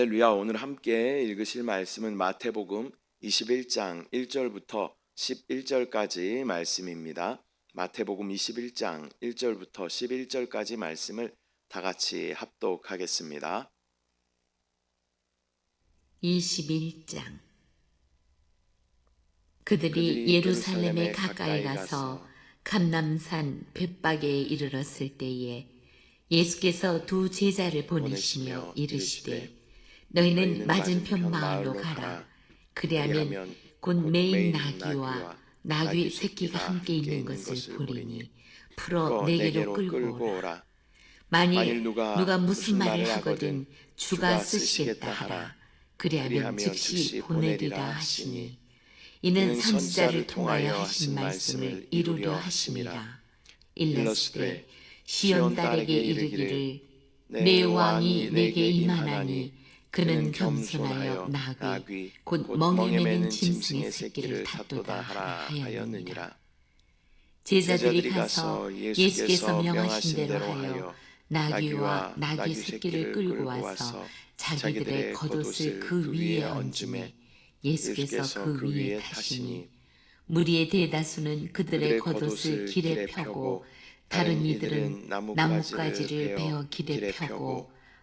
할렐루야. 오늘 함께 읽으실 말씀은 마태복음 21장 1절부터 11절까지 말씀입니다. 마태복음 21장 1절부터 11절까지 말씀을 다 같이 합독하겠습니다. 21장 그들이 예루살렘에 가까이 가서 감남산 벳박에 이르렀을 때에 예수께서 두 제자를 보내시며 이르시되 너희는 맞은편 마을로 가라. 그리하면 곧 메인 나귀와 나귀 새끼가 함께 있는 것을 보리니 풀어 내게로 끌고 오라. 만일 누가 무슨 말을 하거든 주가 쓰시겠다 하라. 그리하면 즉시 보내리라 하시니 이는 선지자를 통하여 하신 말씀을 이루려 하심이라 일러스되 시온 딸에게 이르기를 내 왕이 내게 임하나니 그는 겸손하여 나귀 곧 멍에 매는 짐승의 새끼를 탔도다 하였느니라. 제자들이 가서 예수께서 명하신 대로 하여 나귀와 나귀 새끼를 끌고 와서 자기들의 겉옷을 그 위에 얹음에 예수께서 그 위에 타시니 무리의 대다수는 그들의 겉옷을 길에 펴고 다른 이들은 나뭇가지를 베어 길에 펴고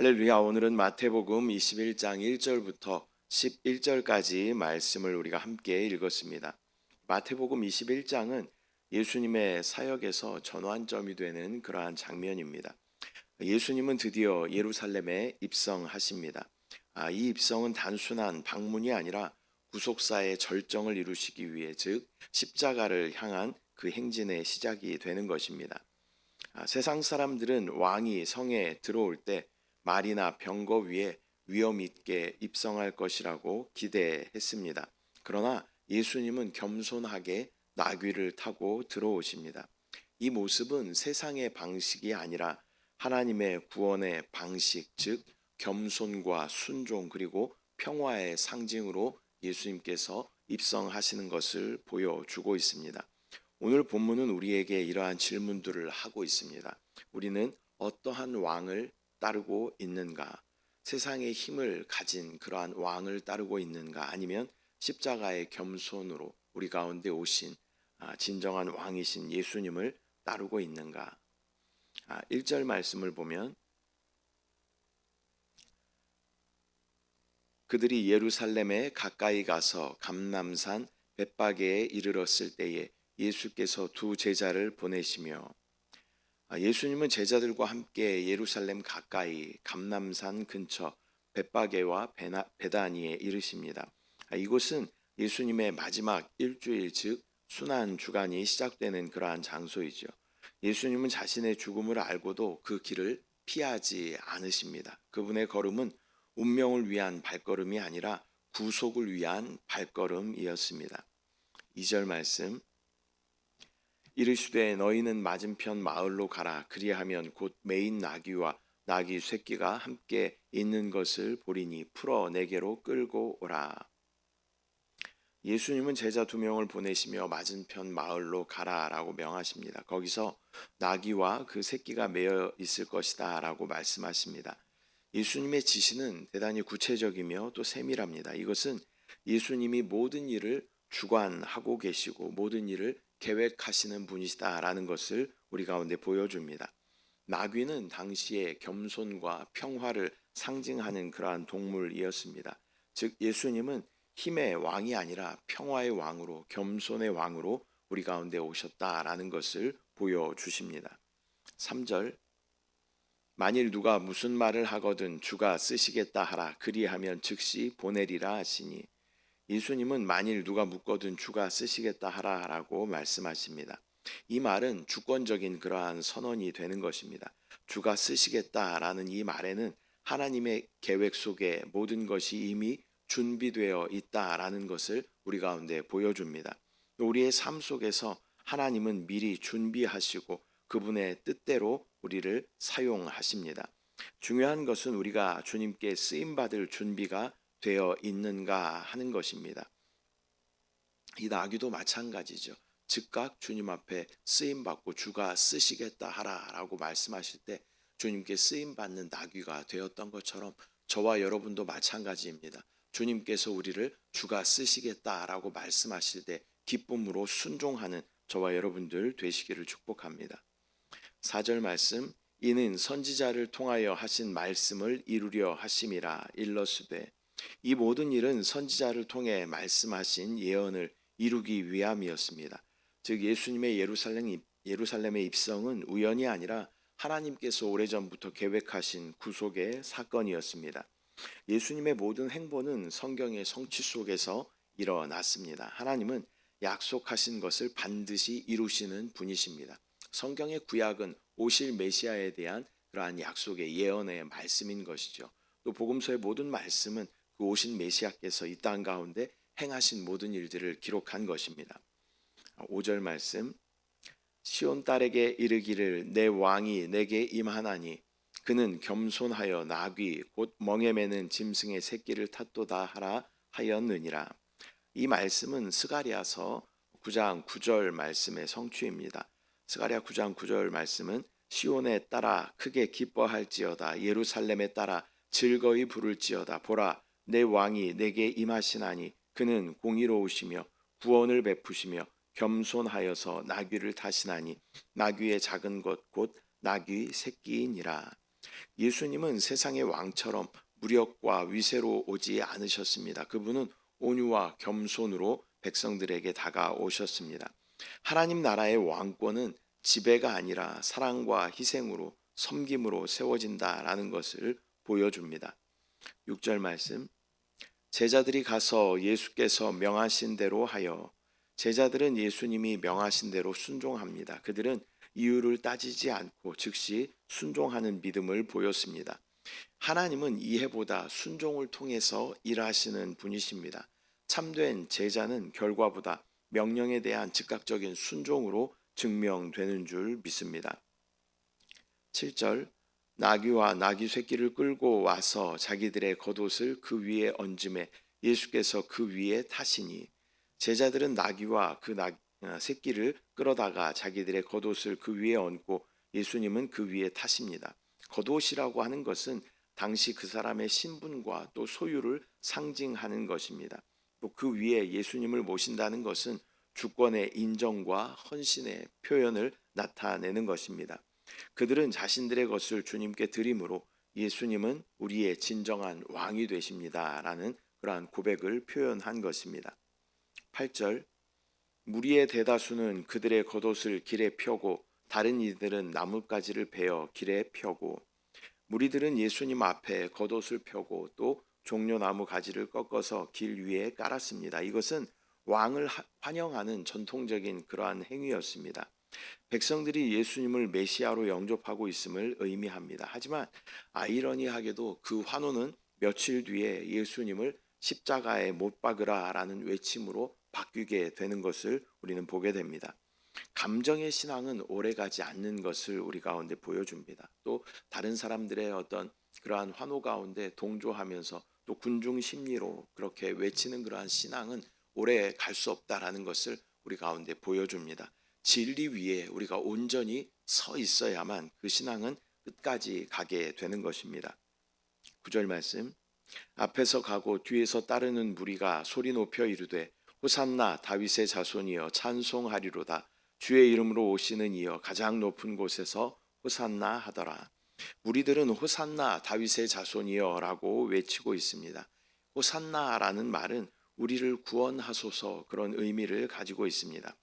할렐루야. 오늘은 마태복음 21장 1절부터 11절까지 말씀을 우리가 함께 읽었습니다. 마태복음 21장은 예수님의 사역에서 전환점이 되는 그러한 장면입니다. 예수님은 드디어 예루살렘에 입성하십니다. 아, 이 입성은 단순한 방문이 아니라 구속사의 절정을 이루시기 위해 즉 십자가를 향한 그 행진의 시작이 되는 것입니다. 아, 세상 사람들은 왕이 성에 들어올 때 말이나 병거 위에 위험 있게 입성할 것이라고 기대했습니다. 그러나 예수님은 겸손하게 나귀를 타고 들어오십니다. 이 모습은 세상의 방식이 아니라 하나님의 구원의 방식, 즉 겸손과 순종 그리고 평화의 상징으로 예수님께서 입성하시는 것을 보여주고 있습니다. 오늘 본문은 우리에게 이러한 질문들을 하고 있습니다. 우리는 어떠한 왕을 따르고 있는가? 세상의 힘을 가진 그러한 왕을 따르고 있는가? 아니면 십자가의 겸손으로 우리 가운데 오신 아, 진정한 왕이신 예수님을 따르고 있는가? 1절 말씀을 보면 그들이 예루살렘에 가까이 가서 감남산 벳바게에 이르렀을 때에 예수께서 두 제자를 보내시며 아, 예수님은 제자들과 함께 예루살렘 가까이 감남산 근처 벳바게와 베다니에 이르십니다. 아, 이곳은 예수님의 마지막 일주일 즉 순환 주간이 시작되는 그러한 장소이죠. 예수님은 자신의 죽음을 알고도 그 길을 피하지 않으십니다. 그분의 걸음은 운명을 위한 발걸음이 아니라 구속을 위한 발걸음이었습니다. 2절 말씀 이르시되 너희는 맞은편 마을로 가라 그리하면 곧 메인 나귀와 나귀 새끼가 함께 있는 것을 보리니 풀어 내게로 끌고 오라. 예수님은 제자 두 명을 보내시며 맞은편 마을로 가라라고 명하십니다. 거기서 나귀와 그 새끼가 매여 있을 것이다라고 말씀하십니다. 예수님의 지시는 대단히 구체적이며 또 세밀합니다. 이것은 예수님이 모든 일을 주관하고 계시고 모든 일을 계획하시는 분이시다라는 것을 우리 가운데 보여줍니다. 나귀는 당시에 겸손과 평화를 상징하는 그러한 동물이었습니다. 즉 예수님은 힘의 왕이 아니라 평화의 왕으로 겸손의 왕으로 우리 가운데 오셨다라는 것을 보여주십니다. 3절 만일 누가 무슨 말을 하거든 주가 쓰시겠다 하라 그리하면 즉시 보내리라 하시니 예수님은 만일 누가 묻거든 주가 쓰시겠다 하라라고 말씀하십니다. 이 말은 주권적인 그러한 선언이 되는 것입니다. 주가 쓰시겠다라는 이 말에는 하나님의 계획 속에 모든 것이 이미 준비되어 있다라는 것을 우리 가운데 보여줍니다. 우리의 삶 속에서 하나님은 미리 준비하시고 그분의 뜻대로 우리를 사용하십니다. 중요한 것은 우리가 주님께 쓰임 받을 준비가 되어 있는가 하는 것입니다. 이 나귀도 마찬가지죠. 즉각 주님 앞에 쓰임 받고 주가 쓰시겠다 하라라고 말씀하실 때 주님께 쓰임 받는 나귀가 되었던 것처럼 저와 여러분도 마찬가지입니다. 주님께서 우리를 주가 쓰시겠다라고 말씀하실 때 기쁨으로 순종하는 저와 여러분들 되시기를 축복합니다. 4절 말씀 이는 선지자를 통하여 하신 말씀을 이루려 하심이라 일러스되 이 모든 일은 선지자를 통해 말씀하신 예언을 이루기 위함이었습니다. 즉 예수님의 예루살렘 입- 예루살렘의 입성은 우연이 아니라 하나님께서 오래전부터 계획하신 구속의 사건이었습니다. 예수님의 모든 행보는 성경의 성취 속에서 일어났습니다. 하나님은 약속하신 것을 반드시 이루시는 분이십니다. 성경의 구약은 오실 메시아에 대한 그러한 약속의 예언의 말씀인 것이죠. 또 복음서의 모든 말씀은 그 오신 메시아께서 이 땅 가운데 행하신 모든 일들을 기록한 것입니다. 5절 말씀 시온 딸에게 이르기를 내 왕이 내게 임하나니 그는 겸손하여 나귀 곧 멍에 매는 짐승의 새끼를 탓도다 하라 하였느니라. 이 말씀은 스가리아서 9장 9절 말씀의 성취입니다. 스가랴 9장 9절 말씀은 시온에 따라 크게 기뻐할지어다 예루살렘에 따라 즐거이 부를지어다 보라 내 왕이 내게 임하시나니 그는 공의로우시며 구원을 베푸시며 겸손하여서 나귀를 타시나니 나귀의 작은 것 곧 나귀 새끼이니라 예수님은 세상의 왕처럼 무력과 위세로 오지 않으셨습니다. 그분은 온유와 겸손으로 백성들에게 다가오셨습니다. 하나님 나라의 왕권은 지배가 아니라 사랑과 희생으로 섬김으로 세워진다라는 것을 보여줍니다. 6절 말씀 제자들이 가서 예수께서 명하신 대로 하여 제자들은 예수님이 명하신 대로 순종합니다. 그들은 이유를 따지지 않고 즉시 순종하는 믿음을 보였습니다. 하나님은 이해보다 순종을 통해서 일하시는 분이십니다. 참된 제자는 결과보다 명령에 대한 즉각적인 순종으로 증명되는 줄 믿습니다. 7절 나귀와 나귀 새끼를 끌고 와서 자기들의 겉옷을 그 위에 얹음에 예수께서 그 위에 타시니 제자들은 나귀와 그 나, 어, 새끼를 끌어다가 자기들의 겉옷을 그 위에 얹고 예수님은 그 위에 타십니다. 겉옷이라고 하는 것은 당시 그 사람의 신분과 또 소유를 상징하는 것입니다. 또 그 위에 예수님을 모신다는 것은 주권의 인정과 헌신의 표현을 나타내는 것입니다. 그들은 자신들의 것을 주님께 드림으로 예수님은 우리의 진정한 왕이 되십니다 라는 그러한 고백을 표현한 것입니다. 8절 무리의 대다수는 그들의 겉옷을 길에 펴고 다른 이들은 나뭇가지를 베어 길에 펴고 무리들은 예수님 앞에 겉옷을 펴고 또 종려나무 가지를 꺾어서 길 위에 깔았습니다. 이것은 왕을 하- 환영하는 전통적인 그러한 행위였습니다. 백성들이 예수님을 메시아로 영접하고 있음을 의미합니다. 하지만 아이러니하게도 그 환호는 며칠 뒤에 예수님을 십자가에 못 박으라 라는 외침으로 바뀌게 되는 것을 우리는 보게 됩니다. 감정의 신앙은 오래 가지 않는 것을 우리 가운데 보여줍니다. 또 다른 사람들의 어떤 그러한 환호 가운데 동조하면서 또 군중 심리로 그렇게 외치는 그러한 신앙은 오래 갈 수 없다라는 것을 우리 가운데 보여줍니다. 진리 위에 우리가 온전히 서 있어야만 그 신앙은 끝까지 가게 되는 것입니다. 구절 말씀 앞에서 가고 뒤에서 따르는 무리가 소리 높여 이르되 호산나 다윗의 자손이여 찬송하리로다 주의 이름으로 오시는 이여 가장 높은 곳에서 호산나 하더라 무리들은 호산나 다윗의 자손이여라고 외치고 있습니다. 호산나라는 말은 우리를 구원하소서 그런 의미를 가지고 있습니다.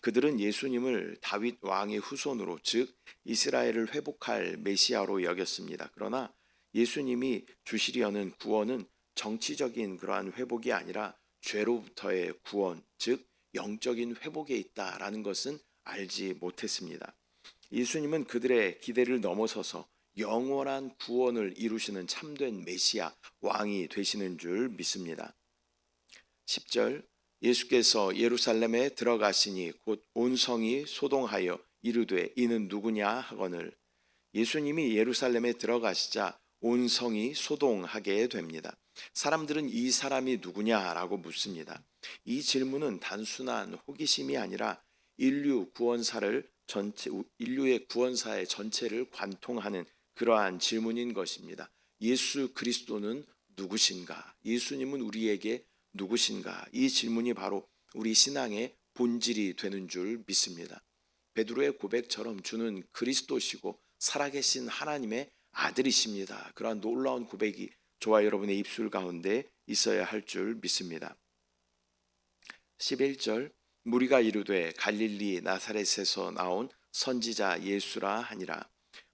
그들은 예수님을 다윗 왕의 후손으로 즉 이스라엘을 회복할 메시아로 여겼습니다. 그러나 예수님이 주시려는 구원은 정치적인 그러한 회복이 아니라 죄로부터의 구원, 즉 영적인 회복에 있다라는 것은 알지 못했습니다. 예수님은 그들의 기대를 넘어서서 영원한 구원을 이루시는 참된 메시아 왕이 되시는 줄 믿습니다. 10절 예수께서 예루살렘에 들어가시니 곧 온 성이 소동하여 이르되 이는 누구냐 하거늘 예수님이 예루살렘에 들어가시자 온 성이 소동하게 됩니다. 사람들은 이 사람이 누구냐라고 묻습니다. 이 질문은 단순한 호기심이 아니라 인류 구원사를 전체 인류의 구원사의 전체를 관통하는 그러한 질문인 것입니다. 예수 그리스도는 누구신가? 예수님은 우리에게 누구신가? 이 질문이 바로 우리 신앙의 본질이 되는 줄 믿습니다. 베드로의 고백처럼 주는 그리스도시고 살아계신 하나님의 아들이십니다. 그러한 놀라운 고백이 저와 여러분의 입술 가운데 있어야 할 줄 믿습니다. 11절 무리가 이르되 갈릴리 나사렛에서 나온 선지자 예수라 하니라.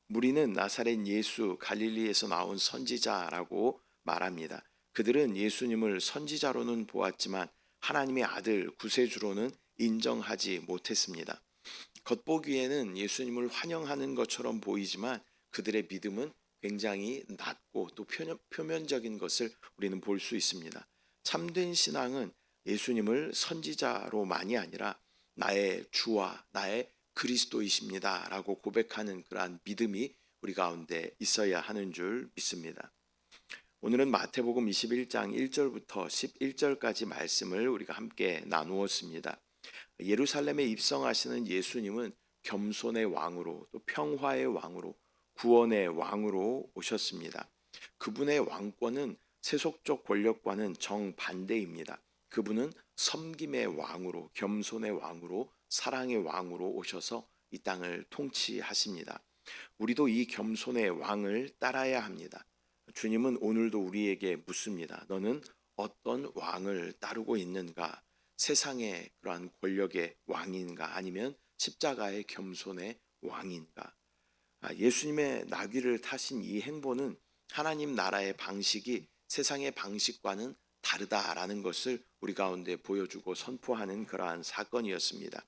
무리는 나사렛 예수 갈릴리에서 나온 선지자라고 말합니다. 그들은 예수님을 선지자로는 보았지만 하나님의 아들 구세주로는 인정하지 못했습니다. 겉보기에는 예수님을 환영하는 것처럼 보이지만 그들의 믿음은 굉장히 낮고 또 표면- 표면적인 것을 우리는 볼 수 있습니다. 참된 신앙은 예수님을 선지자로만이 아니라 나의 주와 나의 그리스도이십니다라고 고백하는 그러한 믿음이 우리 가운데 있어야 하는 줄 믿습니다. 오늘은 마태복음 21장 1절부터 11절까지 말씀을 우리가 함께 나누었습니다. 예루살렘에 입성하시는 예수님은 겸손의 왕으로 또 평화의 왕으로 구원의 왕으로 오셨습니다. 그분의 왕권은 세속적 권력과는 정반대입니다. 그분은 섬김의 왕으로 겸손의 왕으로 사랑의 왕으로 오셔서 이 땅을 통치하십니다. 우리도 이 겸손의 왕을 따라야 합니다. 주님은 오늘도 우리에게 묻습니다. 너는 어떤 왕을 따르고 있는가? 세상의 그러한 권력의 왕인가? 아니면 십자가의 겸손의 왕인가? 아, 예수님의 나귀를 타신 이 행보는 하나님 나라의 방식이 세상의 방식과는 다르다라는 것을 우리 가운데 보여주고 선포하는 그러한 사건이었습니다.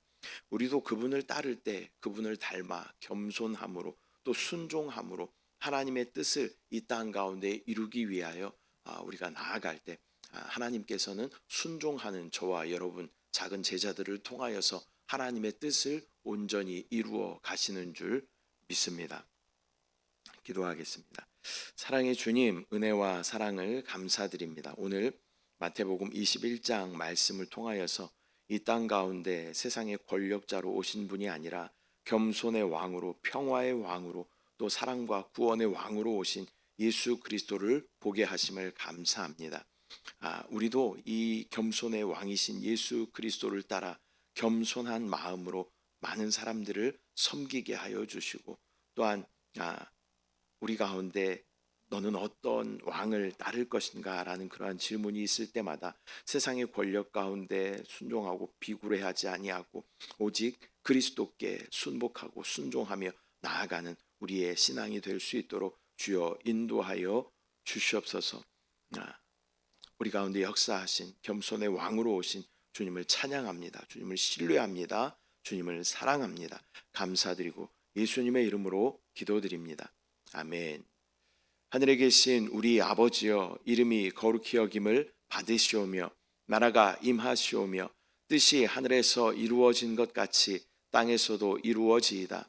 우리도 그분을 따를 때 그분을 닮아 겸손함으로 또 순종함으로 하나님의 뜻을 이 땅 가운데 이루기 위하여 아, 우리가 나아갈 때 아, 하나님께서는 순종하는 저와 여러분 작은 제자들을 통하여서 하나님의 뜻을 온전히 이루어 가시는 줄 믿습니다. 기도하겠습니다. 사랑의 주님, 은혜와 사랑을 감사드립니다. 오늘 마태복음 21장 말씀을 통하여서 이 땅 가운데 세상의 권력자로 오신 분이 아니라 겸손의 왕으로 평화의 왕으로 또 사랑과 구원의 왕으로 오신 예수 그리스도를 보게 하심을 감사합니다. 아, 우리도 이 겸손의 왕이신 예수 그리스도를 따라 겸손한 마음으로 많은 사람들을 섬기게 하여 주시고 또한 아, 우리 가운데 너는 어떤 왕을 따를 것인가라는 그러한 질문이 있을 때마다 세상의 권력 가운데 순종하고 비굴해하지 아니하고 오직 그리스도께 순복하고 순종하며 나아가는 우리의 신앙이 될 수 있도록 주여 인도하여 주시옵소서. 아, 우리 가운데 역사하신 겸손의 왕으로 오신 주님을 찬양합니다. 주님을 신뢰합니다. 주님을 사랑합니다. 감사드리고 예수님의 이름으로 기도드립니다. 아멘. 하늘에 계신 우리 아버지여 이름이 거룩히 여김을 받으시오며 나라가 임하시오며 뜻이 하늘에서 이루어진 것 같이 땅에서도 이루어지이다.